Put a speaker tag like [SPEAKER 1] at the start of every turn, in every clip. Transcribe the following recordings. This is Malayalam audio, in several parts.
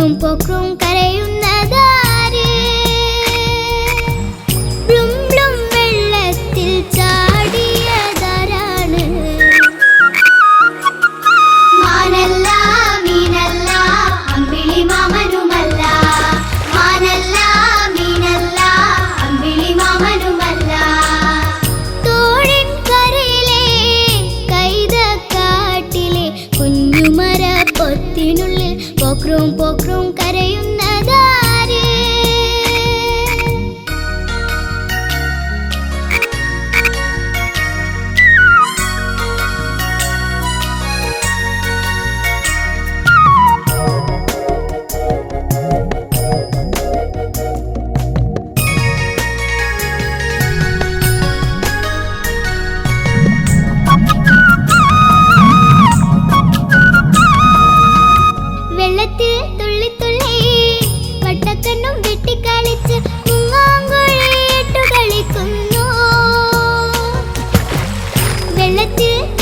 [SPEAKER 1] rumpok rungkat വെള്ളത്തിൽ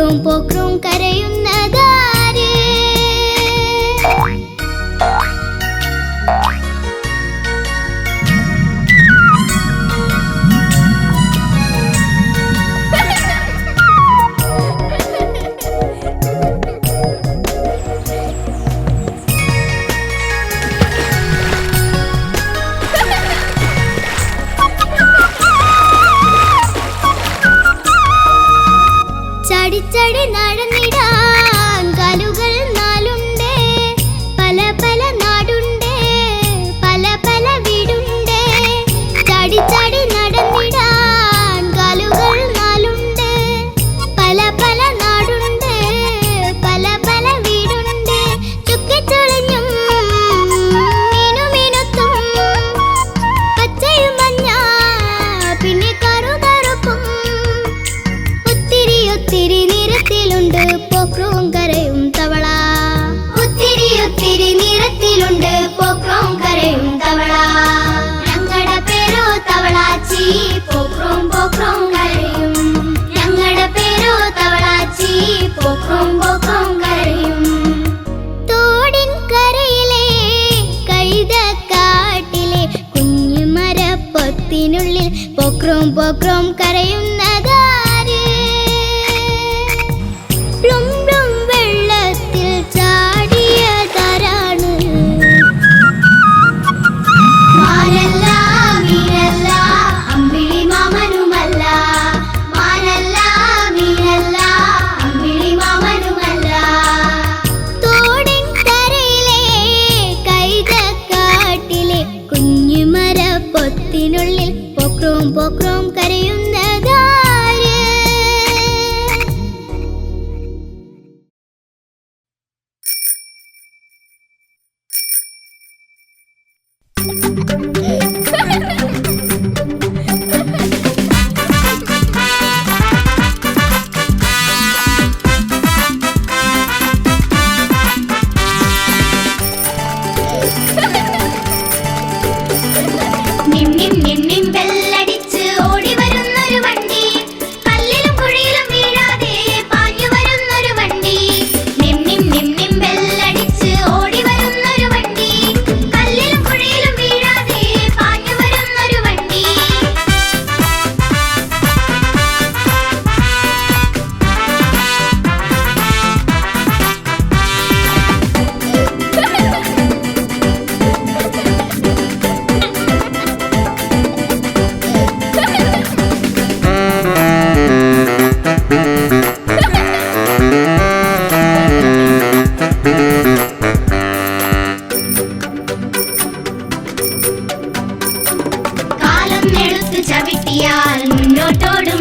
[SPEAKER 1] പോക്രോം പോക്രോം കരയുന്ന ചടി നടന്നിടാ. ക്രോം പോ ക്രോം കരയുന്നതാ സ്വർഗം കരയുന്നതാ. ചവിട്ടിയാൽ മുന്നോട്ടോടും